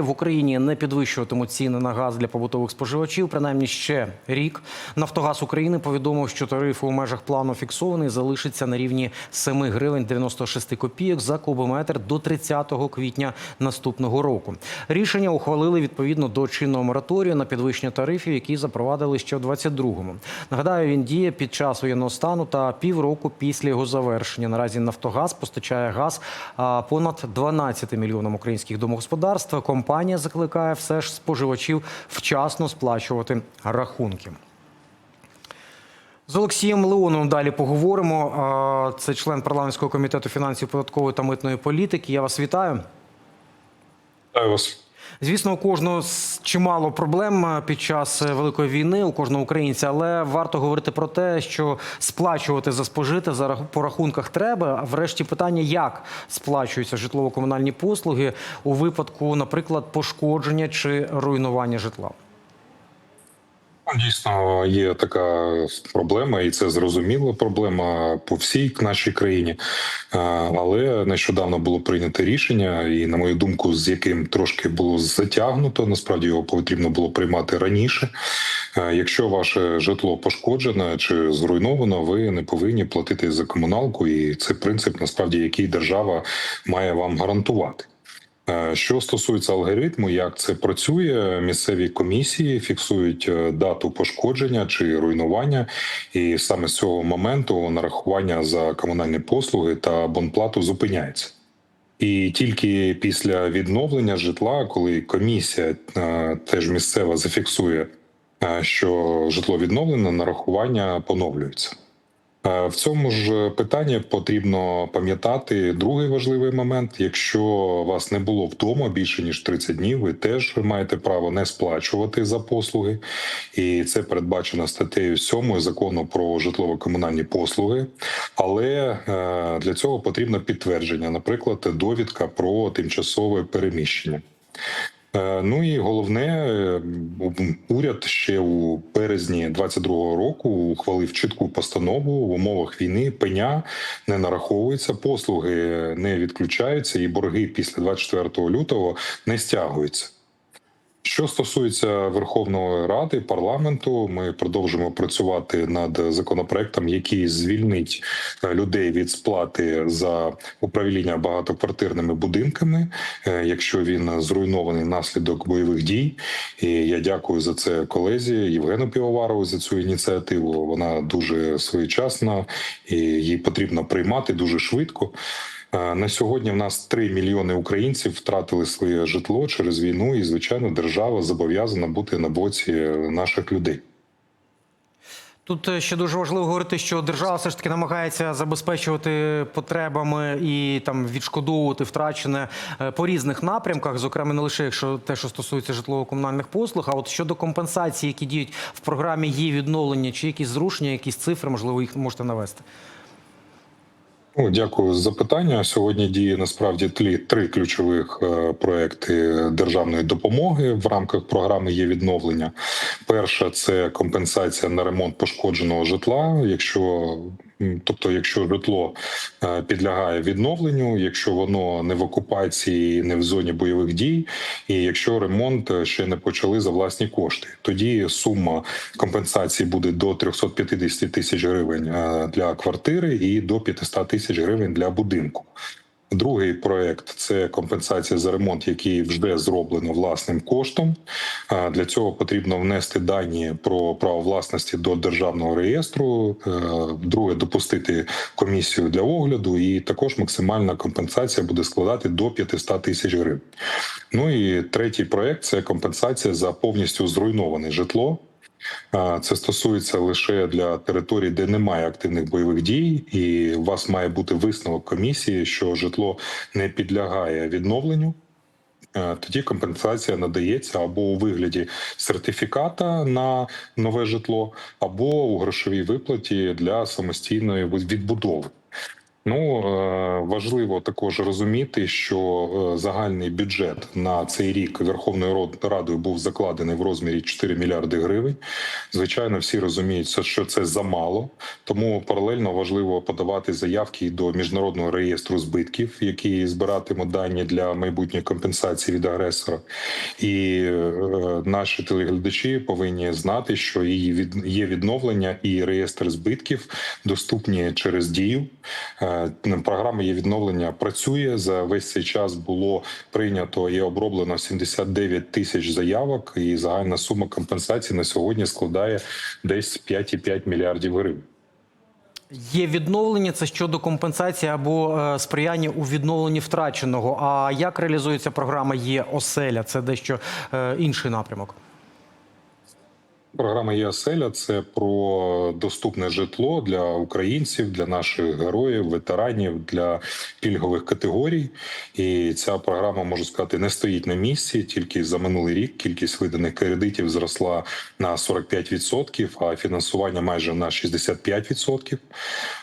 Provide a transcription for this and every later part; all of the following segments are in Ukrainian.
В Україні не підвищуватимуть ціни на газ для побутових споживачів, принаймні ще рік. Нафтогаз України повідомив, що тариф у межах плану фіксований залишиться на рівні 7 гривень 96 копійок за кубометр до 30 квітня наступного року. Рішення ухвалили відповідно до чинного мораторію на підвищення тарифів, які запровадили ще в 22-му. Нагадаю, він діє під час воєнного стану та півроку після його завершення. Наразі Нафтогаз постачає газ понад 12 мільйонам українських домогосподарств. Компанія закликає все ж споживачів вчасно сплачувати рахунки. З Олексієм Леоновим далі поговоримо. Це член парламентського комітету фінансів, податкової та митної політики. Я вас вітаю. Вітаю вас. Звісно, у кожного чимало проблем е, під час е, великої війни, у кожного українця, але варто говорити про те, що сплачувати за спожите за по рахунках треба. А врешті питання, як сплачуються житлово-комунальні послуги у випадку, наприклад, пошкодження чи руйнування житла. Дійсно, є така проблема, і це зрозуміла проблема по всій нашій країні. Але нещодавно було прийнято рішення, і на мою думку, з яким трошки було затягнуто. Насправді його потрібно було приймати раніше. Якщо ваше житло пошкоджене чи зруйновано, ви не повинні платити за комуналку, і це принцип, насправді, який держава має вам гарантувати. Е, Що стосується алгоритму, як це працює, місцеві комісії фіксують е, дату пошкодження чи руйнування, і саме з цього моменту нарахування за комунальні послуги та абонплату зупиняється. І тільки після відновлення житла, коли комісія е, теж місцева зафіксує, що житло відновлено, нарахування поновлюється. Е, В цьому ж питанні потрібно пам'ятати другий важливий момент. Якщо вас не було вдома більше ніж 30 днів, ви теж маєте право не сплачувати за послуги, і це передбачено статтею 7 закону про житлово-комунальні послуги. Але е, для цього потрібно підтвердження, наприклад, довідка про тимчасове переміщення. Е, Ну і головне, е, уряд ще у березні 22-го року ухвалив чітку постанову в умовах війни. Пеня не нараховується, послуги не відключаються, і борги після 24 лютого не стягуються. Що стосується Верховної Ради парламенту, ми продовжимо працювати над законопроектом, який звільнить е, людей від сплати за управління багатоквартирними будинками, е, якщо він зруйнований внаслідок бойових дій. І я дякую за це колезі Євгену Півоварову за цю ініціативу. Вона дуже своєчасна і її потрібно приймати дуже швидко. Е, На сьогодні в нас 3 мільйони українців втратили своє житло через війну, і звичайно, держава зобов'язана бути на боці наших людей. Тут е, ще дуже важливо говорити, що держава все ж таки намагається забезпечувати потребами і там відшкодовувати втрачене е, по різних напрямках, зокрема не лише якщо те, що стосується житлово-комунальних послуг, а от щодо компенсації, які діють в програмі є відновлення, чи якісь зрушення, якісь цифри, можливо, їх можете навести. Ну, дякую за запитання. Сьогодні діє насправді тлі три ключових е, проекти державної допомоги в рамках програми є відновлення. Перша це компенсація на ремонт пошкодженого житла. Якщо тобто, якщо житло е, підлягає відновленню, якщо воно не в окупації, не в зоні бойових дій, і якщо ремонт е, ще не почали за власні кошти, тоді сума компенсації буде до 350 тисяч гривень е, для квартири і до 500 тисяч гривень для будинку. Другий проект це компенсація за ремонт, який вже зроблено власним коштом. Для цього потрібно внести дані про право власності до державного реєстру. Е, Друге, допустити комісію для огляду, і також максимальна компенсація буде складати до 500 тисяч гривень. Ну і третій проект це компенсація за повністю зруйноване житло. Це стосується лише для територій, де немає активних бойових дій, і у вас має бути висновок комісії, що житло не підлягає відновленню. Е, Тоді компенсація надається або у вигляді сертифіката на нове житло, або у грошовій виплаті для самостійної відбудови. Ну е, важливо також розуміти, що е, загальний бюджет на цей рік Верховною Радою був закладений в розмірі 4 мільярди гривень. Звичайно, всі розуміють, що це замало, тому паралельно важливо подавати заявки до міжнародного реєстру збитків, які збиратимуть дані для майбутньої компенсації від агресора. І е, наші телеглядачі повинні знати, що її від є відновлення і реєстр збитків доступні через дію. Е, Програма є відновлення працює за весь цей час. Було прийнято і оброблено 79 тисяч заявок, і загальна сума компенсації на сьогодні складає десь 5,5 мільярдів гривень. Є відновлення це щодо компенсації або е, сприяння у відновленні втраченого. А як реалізується програма Є оселя? Це дещо е, інший напрямок. Програма ЄСЕЛЯ це про доступне житло для українців, для наших героїв, ветеранів, для пільгових категорій. І ця програма можу сказати не стоїть на місці. Тільки за минулий рік кількість виданих кредитів зросла на 45%, а фінансування майже на 65%.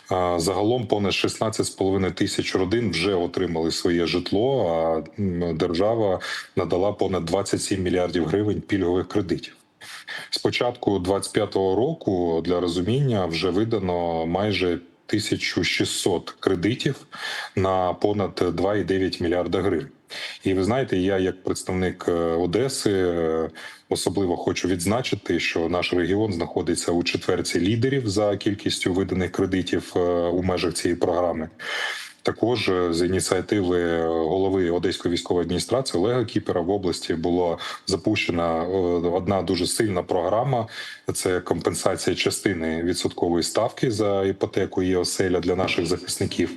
А Загалом понад 16,5 тисяч родин вже отримали своє житло. А держава надала понад 27 мільярдів гривень пільгових кредитів. З початку 25-го року для розуміння вже видано майже 1600 кредитів на понад 2,9 мільярда гривень. І ви знаєте, я як представник е, Одеси е, особливо хочу відзначити, що наш регіон знаходиться у четверці лідерів за кількістю виданих кредитів е, у межах цієї програми. Також е, з ініціативи голови Одеської військової адміністрації Олега Кіпера в області була запущена е, одна дуже сильна програма. Це компенсація частини відсоткової ставки за іпотеку і оселя для наших захисників.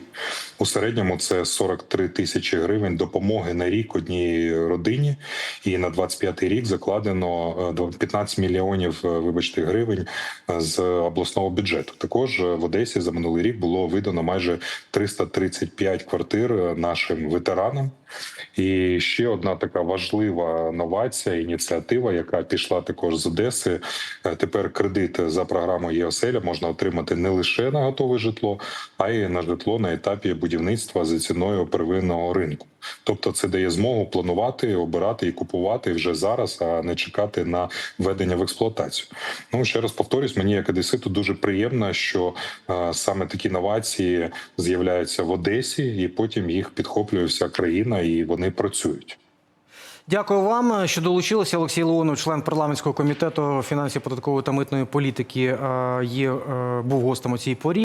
У середньому це 43 тисячі гривень допомоги на рік одній родині. І на 25-й рік закладено е, до 15 мільйонів, е, вибачте, гривень е, з обласного бюджету. Також е, в Одесі за минулий рік було видано майже 335 квартир е, нашим ветеранам. І ще одна така важлива новація, ініціатива, яка пішла також з Одеси. Е, Тепер кредит за програмою ЄОСЕЛЯ можна отримати не лише на готове житло, а й на житло на етапі будівництва за ціною первинного ринку. Тобто, це дає змогу планувати, обирати і купувати вже зараз, а не чекати на введення в експлуатацію. Ну ще раз повторюсь, мені як одеситу дуже приємно, що е, саме такі новації з'являються в Одесі, і потім їх підхоплює вся країна, і вони працюють. Дякую вам, що долучилися. Олексій Леонов, член парламентського комітету фінансів, податкової та митної політики, е, є е, був гостем у цій порі.